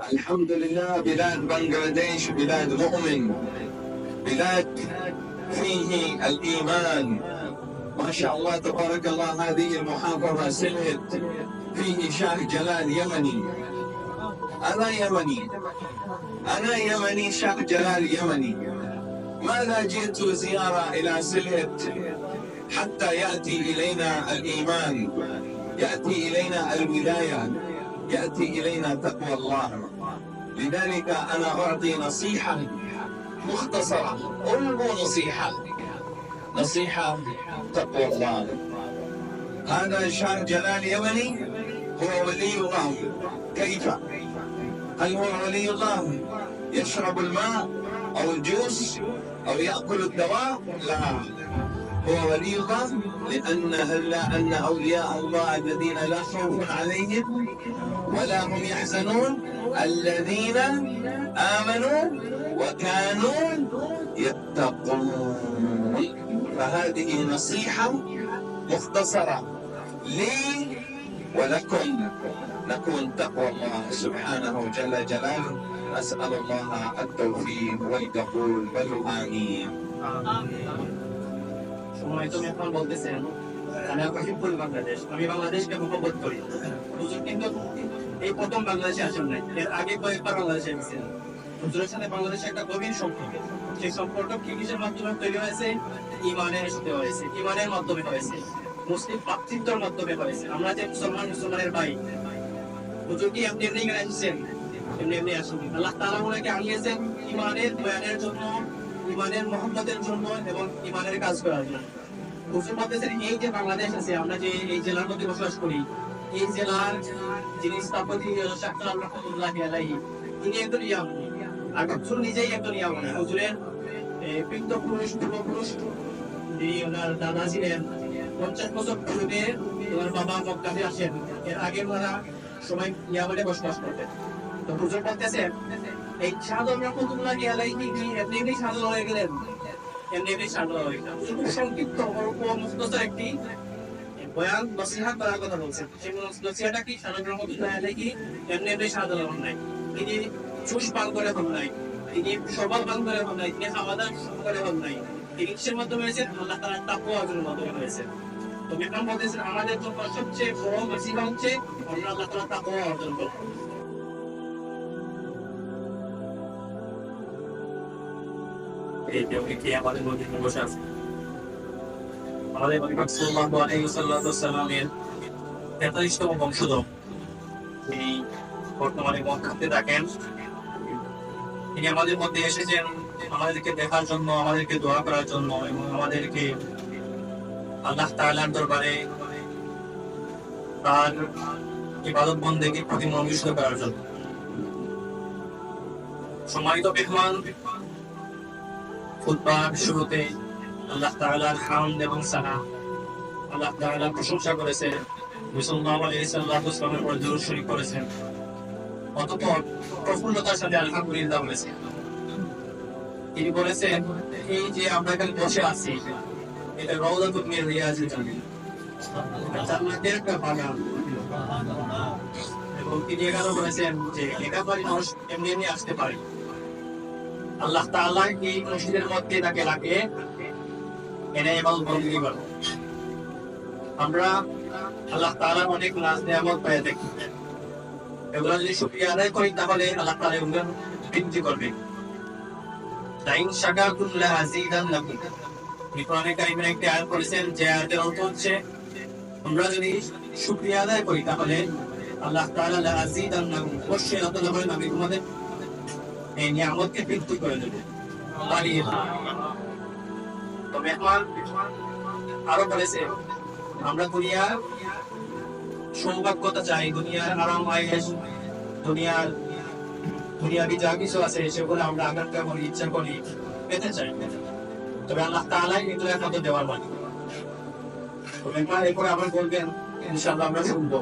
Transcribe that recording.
الحمد لله بلاد بنغلاديش بلاد مؤمن بلاد فيه الإيمان. ما شاء الله تبارك الله هذه المحافظة سلهت فيه شاه جلال يمني. أنا يمني. أنا يمني شاه جلال يمني. ماذا جئت زيارة إلى سلهت حتى يأتي إلينا الإيمان؟ يأتي إلينا الولاية. يأتي إلينا تقوى الله. لذلك أنا أعطي نصيحة مختصرة. ألقوا نصيحة. نصيحة تقوى الله. هذا شاه جلال يمني هو ولي الله. كيف؟ هل هو ولي الله يشرب الماء أو الجوس أو يأكل الدواء؟ لا. الله لأن هلا أن أولياء الله الذين لا خوف عليهم ولا هم يحزنون الذين آمنوا وكانوا يتقون. فهذه نصيحة مختصرة لي ولكم. نكون تقوى الله سبحانه جل جلاله. أسأل الله التوفيق والقبول والآمين সময় তুমি এখন বলতেছেন, আমি কাশিমপুর বাংলাদেশ, আমি বাংলাদেশকে মোহাম্মত করি। হুজুর, কিন্তু এই প্রথম বাংলাদেশে আসেন নাই, এর আগে কয়েকবার বাংলাদেশে এসেছেন হুজুরের সাথে বাংলাদেশে একটা গভীর সম্পর্ক। সেই সম্পর্ক কি কিসের মাধ্যমে তৈরি হয়েছে? ইমানের সাথে হয়েছে, ইমানের মাধ্যমে হয়েছে, মুসলিম ভাতৃত্বর মাধ্যমে হয়েছে। আমরা যে মুসলমান, মুসলমানের ভাই, হুজুর কি এমনি এমনি এখানে এসেছেন? এমনি এমনি আসেন আল্লাহ তাআলা ওনাকে আনিয়েছেন ইমানের বয়ানের জন্য ইমানের মহব্বতের জন্য এবং ইমানের কাজ করার জন্য। হুজুর এই যে বাংলাদেশ আছে, আমরা যে এই জেলার মধ্যে বসবাস করি, এই জেলার যিনি তিনি একজন ইয়ামনি আর নিজেই একজন ইয়ামনি হুজুরের পুরুষ পূর্বপুরুষ যিনি ওনার দাদা ছিলেন, পঞ্চাশ বছর পূর্বে ওনার বাবা মক্কাতে আসেন। এর আগে ওনারা সবাই ইয়ামানে বসবাস করতেন। তো হুজুর বলতেছেন এই সাধন রহমতুল্লাহ আলাইহি তিনি এমনি সাধন হয়ে গেলেন। এমনি এমনি হয়ে গেলেন। খুব সংক্ষিপ্ত অল্প মুখতসর একটি কি? এমনি নাই। করে নাই নাই মাধ্যমে হয়েছে মাধ্যমে হয়েছে। তো আমাদের জন্য সবচেয়ে বড় নসিহত হচ্ছে, আমরা আল্লাহ অর্জন করব। তিনি আমাদের মধ্যে এসেছেন আমাদেরকে দেখার জন্য, আমাদেরকে দোয়া করার জন্য এবং আমাদেরকে আল্লাহ তাআলার দরবারে তার ইবাদত বন্দেগীর প্রতি মনোনিষ্ঠ করার জন্য। সম্মানিত মেহমান খুতবার শুরুতে আল্লাহ তাআলার হামদ এবং সানা, আল্লাহ তাআলা প্রশংসা করেছেন মুসলমান আলাইহিস সালামের উপর দরুদ শরীফ করেছেন অতঃপর প্রফুল্লতার সাথে আলহামদুলিল্লাহ বলেছেন তিনি বলেছেন, এই যে আমরা এখানে বসে আছি, এটা রওজাতুল মিন রিয়াজিল জান্নাত জান্নাতের একটা বাগান। এবং তিনি এখানে বলেছেন যে একা পারি মানুষ এমনি এমনি আসতে পারে। আল্লাহ তাআলা এই মসজিদের মধ্যে তাকে রাখে এনে এবং বন্দী আমরা আল্লাহ তাআলার অনেক নাজ নিয়ামত পেয়ে থাকি এগুলো যদি শুকরিয়া আদায় করি তাহলে আল্লাহ তাআলা এগুলো বৃদ্ধি করবে। লাইন শাকারতুম লা আযীদান্নাকুম আপনি কোরআনে কারিমের একটি আয়াত পড়েছেন, যে আয়াতের অর্থ হচ্ছে, আমরা যদি শুকরিয়া আদায় করি তাহলে আল্লাহ তাআলা লা আযীদান্নাকুম অবশ্যই আল্লাহ তাআলা বলেন, আমি তোমাদের এই নিয়ামতকে করে দেব তো মেহমান, আরও বলেছে, আমরা দুনিয়ার সৌভাগ্যতা চাই, দুনিয়ার আরাম আয়েস দুনিয়ার, দুনিয়াবি যা কিছু আছে, সেগুলো আমরা আকাঙ্ক্ষা করি ইচ্ছা করি পেতে চাই। তবে আল্লাহ তাআলাই কিন্তু একমাত্র দেওয়ার তো মেহমান, এরপরে আবার বলবেন, ইনশাআল্লাহ আমরা শুনব।